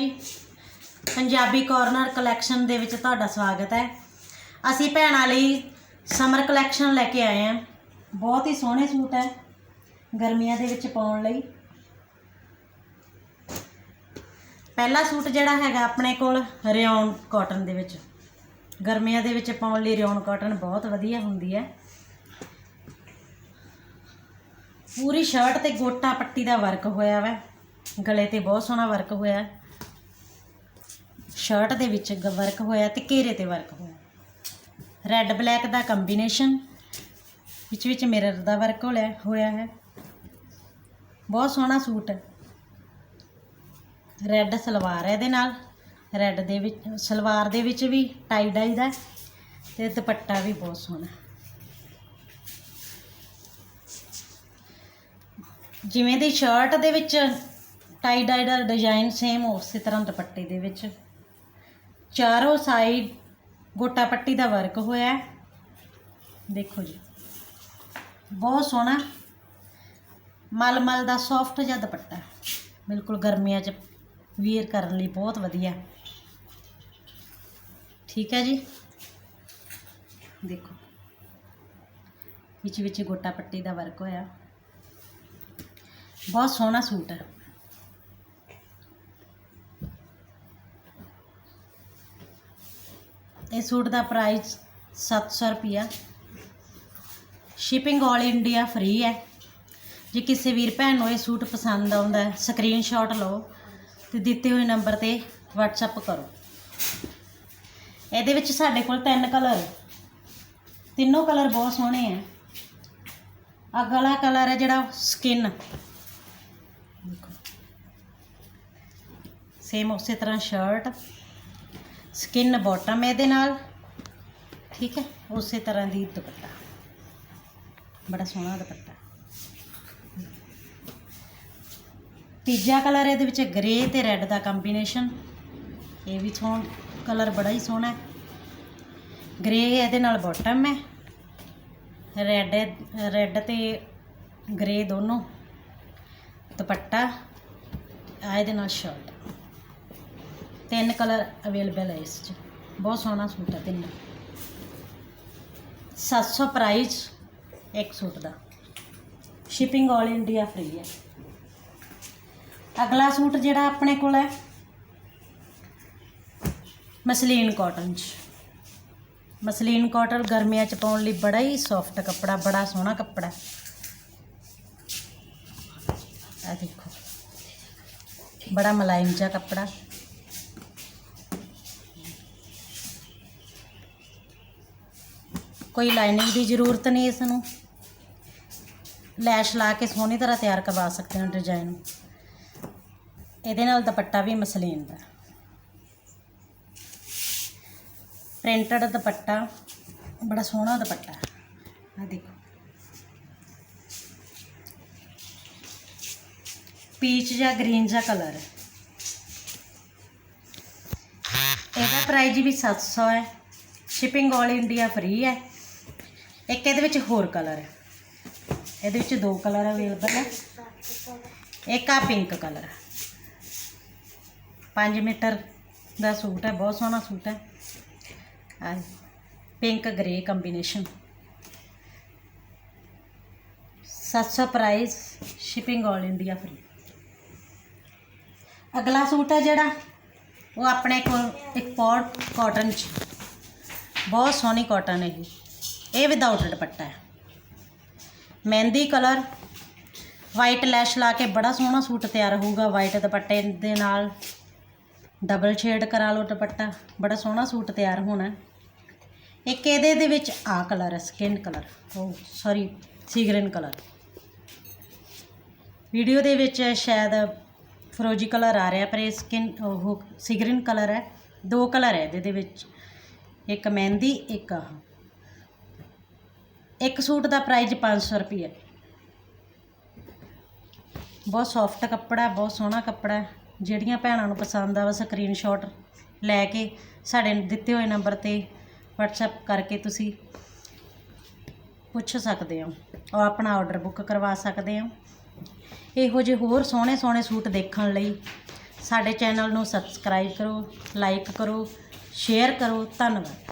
ਜੀ। Punjabi corner collection ਦੇ ਵਿੱਚ ਤੁਹਾਡਾ ਸਵਾਗਤ ਹੈ। ਅਸੀਂ ਭੈਣਾਂ ਲਈ ਸਮਰ ਕਲੈਕਸ਼ਨ ਲੈ ਕੇ ਆਏ ਹਾਂ। ਬਹੁਤ ਹੀ ਸੋਹਣੇ ਸੂਟ ਹੈ ਗਰਮੀਆਂ ਦੇ ਵਿੱਚ ਪਾਉਣ ਲਈ। ਪਹਿਲਾ ਸੂਟ ਜਿਹੜਾ ਹੈਗਾ ਆਪਣੇ ਕੋਲ ਰਿਓਨ ਕਾਟਨ ਦੇ ਵਿੱਚ। ਗਰਮੀਆਂ ਦੇ ਵਿੱਚ ਪਾਉਣ ਲਈ ਰਿਓਨ ਕਾਟਨ ਬਹੁਤ ਵਧੀਆ ਹੁੰਦੀ ਹੈ। ਪੂਰੀ ਸ਼ਰਟ ਤੇ ਗੋਟਾ ਪੱਟੀ ਦਾ ਵਰਕ ਹੋਇਆ ਵਾ। ਗਲੇ ਤੇ ਬਹੁਤ ਸੋਹਣਾ ਵਰਕ ਹੋਇਆ। ਸ਼ਰਟ ਦੇ ਵਿੱਚ ਗ- ਵਰਕ ਹੋਇਆ ਤੇ ਘੇਰੇ ਤੇ ਵਰਕ ਹੋਇਆ। ਰੈੱਡ ਬਲੈਕ ਦਾ ਕੰਬੀਨੇਸ਼ਨ ਵਿੱਚ ਵਿੱਚ ਮਿਰਰ ਦਾ ਵਰਕ ਹੋਇਆ ਹੋਇਆ ਹੈ। ਬਹੁਤ ਸੋਹਣਾ ਸੂਟ ਹੈ। ਰੈੱਡ ਸਲਵਾਰ ਹੈ ਇਹਦੇ ਨਾਲ। ਰੈੱਡ ਦੇ ਵਿੱਚ, ਸਲਵਾਰ ਦੇ ਵਿੱਚ ਵੀ ਟਾਈ ਡਾਈ ਦਾ ਹੈ ਤੇ ਦੁਪੱਟਾ ਵੀ ਬਹੁਤ ਸੋਹਣਾ ਜਿਵੇਂ ਦੀ ਸ਼ਰਟ ਦੇ ਵਿੱਚ ਟਾਈ ਡਾਈ ਦਾ ਡਿਜ਼ਾਈਨ ਸੇਮ ਉਸੇ ਤਰ੍ਹਾਂ ਦੁਪੱਟੇ ਦੇ ਵਿੱਚ। ਚਾਰੋਂ ਸਾਈਡ ਗੋਟਾ ਪੱਟੀ ਦਾ ਵਰਕ ਹੋਇਆ ਦੇਖੋ ਜੀ, ਬਹੁਤ ਸੋਹਣਾ, ਮਲ ਮਲ ਦਾ ਸੌਫਟ ਜਿਹਾ ਦੁਪੱਟਾ ਬਿਲਕੁਲ ਗਰਮੀਆਂ 'ਚ ਵੀਅਰ ਕਰਨ ਲਈ ਬਹੁਤ ਵਧੀਆ ਠੀਕ ਹੈ ਜੀ? ਦੇਖੋ, ਵਿੱਚ ਵਿੱਚ ਗੋਟਾ ਪੱਟੀ ਦਾ ਵਰਕ ਹੋਇਆ। ਬਹੁਤ ਸੋਹਣਾ ਸੂਟ ਹੈ। ਇਹ ਸੂਟ ਦਾ ਪ੍ਰਾਈਸ 700 ਰੁਪਿਆ ਸ਼ਿਪਿੰਗ ਆਲ ਇੰਡੀਆ ਫ੍ਰੀ ਹੈ। ਜੇ ਕਿਸੇ ਵੀਰ ਭੈਣ ਨੂੰ ਇਹ ਸੂਟ ਪਸੰਦ ਆਉਂਦਾ ਹੈ ਸਕਰੀਨਸ਼ਾਟ ਲਓ ਤੇ ਦਿੱਤੇ ਹੋਏ ਨੰਬਰ ਤੇ WhatsApp ਕਰੋ। ਇਹਦੇ ਵਿੱਚ ਸਾਡੇ ਕੋਲ ਤਿੰਨ ਕਲਰ ਤਿੰਨੋਂ ਕਲਰ ਬਹੁਤ ਸੋਹਣੇ ਆ। ਅਗਲਾ ਕਲਰ ਹੈ ਜਿਹੜਾ ਸਕਿਨ ਸੇਮ ਉਸੇ ਤਰ੍ਹਾਂ ਸ਼ਰਟ ਸਕਿਨ ਬਾਟਮ ਇਹਦੇ ਨਾਲ, ਠੀਕ ਹੈ, ਉਸੇ ਤਰ੍ਹਾਂ ਦੀ ਦੁਪੱਟਾ। ਬੜਾ ਸੋਹਣਾ ਦੁਪੱਟਾ। ਤੀਜਾ ਕਲਰ ਇਹਦੇ ਵਿੱਚ ਗ੍ਰੇ ਤੇ ਰੈੱਡ ਦਾ ਕੰਬੀਨੇਸ਼ਨ ਇਹ ਵੀ ਸੋਹਣ, ਕਲਰ ਬੜਾ ਹੀ ਸੋਹਣਾ ਹੈ। ਗ੍ਰੇ ਇਹਦੇ ਨਾਲ ਬਾਟਮ ਹੈ। ਰੈੱਡ ਰੈੱਡ ਤੇ ਗ੍ਰੇ ਦੋਨੋਂ। ਦੁਪੱਟਾ ਆ ਇਹਦੇ ਨਾਲ ਸ਼ਰਟ ਤਿੰਨ ਕਲਰ ਅਵੇਲੇਬਲ ਹੈ ਇਸ 'ਚ ਬਹੁਤ ਸੋਹਣਾ ਸੂਟ ਹੈ ਤਿੰਨ 700 ਪ੍ਰਾਈਸ ਇੱਕ ਸੂਟ ਦਾ ਸ਼ਿਪਿੰਗ ਆਲ ਇੰਡੀਆ ਫ੍ਰੀ ਹੈ ਅਗਲਾ ਸੂਟ ਜਿਹੜਾ ਆਪਣੇ ਕੋਲ ਹੈ ਮਸਲੀਨ ਕਾਟਨ 'ਚ ਮਸਲੀਨ ਕਾਟਨ ਗਰਮੀਆਂ 'ਚ ਪਾਉਣ ਲਈ ਬੜਾ ਹੀ ਸੌਫਟ ਕੱਪੜਾ ਬੜਾ ਸੋਹਣਾ ਕੱਪੜਾ ਆ ਦੇਖੋ ਬੜਾ ਮੁਲਾਇਮ ਜਿਹਾ ਕੱਪੜਾ ਕੋਈ ਲਾਈਨਿੰਗ ਦੀ ਜ਼ਰੂਰਤ ਨਹੀਂ ਇਸ ਨੂੰ ਲੈਸ਼ ਲਾ ਕੇ ਸੋਹਣੀ ਤਰ੍ਹਾਂ ਤਿਆਰ ਕਰਵਾ ਸਕਦੇ ਹੋ ਡਿਜ਼ਾਈਨ ਇਹਦੇ ਨਾਲ ਦੁਪੱਟਾ ਵੀ ਮਸਲੀਨ ਦਾ। ਪ੍ਰਿੰਟਡ ਦੁਪੱਟਾ, ਬੜਾ ਸੋਹਣਾ ਦੁਪੱਟਾ। ਆ ਦੇਖੋ। ਪੀਚ ਜਾਂ ਗ੍ਰੀਨ ਜਾਂ ਕਲਰ ਇਹਦਾ ਪ੍ਰਾਈਸ ਵੀ 700 ਹੈ। ਸ਼ਿਪਿੰਗ ਆਲ ਇੰਡੀਆ ਫ੍ਰੀ ਹੈ। ਇੱਕ ਇਹਦੇ ਵਿੱਚ ਹੋਰ ਕਲਰ ਹੈ। ਇਹਦੇ ਵਿੱਚ ਦੋ ਕਲਰ ਅਵੇਲੇਬਲ ਹੈ। ਇੱਕ ਆ ਪਿੰਕ ਕਲਰ 5 ਮੀਟਰ ਦਾ ਸੂਟ ਹੈ, ਬਹੁਤ ਸੋਹਣਾ ਸੂਟ ਹੈ। ਆ pink grey combination 700 price shipping all India free ਅਗਲਾ ਸੂਟ ਹੈ ਜਿਹੜਾ, ਉਹ ਆਪਣੇ ਕੋਲ ਇੱਕ ਪੌਟ ਕਾਟਨ ਚ। ਬਹੁਤ ਸੋਹਣੀ ਕਾਟਨ ਹੈ ਇਹ ਇਹ ਵਿਦਆਊਟ ਦੁਪੱਟਾ ਹੈ। ਮਹਿੰਦੀ ਕਲਰ ਵਾਈਟ ਲੈਸ਼ ਲਾ ਕੇ ਬੜਾ ਸੋਹਣਾ ਸੂਟ ਤਿਆਰ ਹੋਊਗਾ। ਵਾਈਟ ਦੁਪੱਟੇ ਦੇ ਨਾਲ ਡਬਲ ਸ਼ੇਡ ਕਰਾ ਲਓ ਦੁਪੱਟਾ। ਬੜਾ ਸੋਹਣਾ ਸੂਟ ਤਿਆਰ ਹੋਣਾ ਇੱਕ ਇਹਦੇ ਦੇ ਵਿੱਚ ਆ ਕਲਰ ਹੈ ਸਕਿਨ ਕਲਰ ਉਹ sorry sea green colour video ਦੇ ਵਿੱਚ ਸ਼ਾਇਦ ਫਰੋਜੀ ਕਲਰ ਆ ਰਿਹਾ, ਪਰ ਇਹ ਸਕਿਨ ਉਹ ਸੀਗਰਨ ਕਲਰ ਹੈ। ਦੋ ਕਲਰ ਹੈ ਇਹਦੇ ਦੇ ਵਿੱਚ। ਇੱਕ ਮਹਿੰਦੀ, ਇੱਕ ਆਹ। ਇੱਕ ਸੂਟ ਦਾ ਪ੍ਰਾਈਸ 500 ਰੁਪਏ ਬਹੁਤ ਸੌਫਟ ਕੱਪੜਾ, ਬਹੁਤ ਸੋਹਣਾ ਕੱਪੜਾ। ਜਿਹੜੀਆਂ ਭੈਣਾਂ ਨੂੰ ਪਸੰਦ ਆਵਾ ਸਕਰੀਨਸ਼ਾਟ ਲੈ ਕੇ ਸਾਡੇ ਦਿੱਤੇ ਹੋਏ ਨੰਬਰ ਤੇ WhatsApp ਕਰਕੇ ਤੁਸੀਂ ਪੁੱਛ ਸਕਦੇ ਹੋ। ਔਰ ਆਪਣਾ ਆਰਡਰ ਬੁੱਕ ਕਰਵਾ ਸਕਦੇ ਹੋ। ਇਹੋ ਜਿਹੇ ਹੋਰ ਸੋਹਣੇ ਸੋਹਣੇ ਸੂਟ ਦੇਖਣ ਲਈ ਸਾਡੇ ਚੈਨਲ ਨੂੰ ਸਬਸਕ੍ਰਾਈਬ ਕਰੋ ਲਾਈਕ ਕਰੋ ਸ਼ੇਅਰ ਕਰੋ। ਧੰਨਵਾਦ।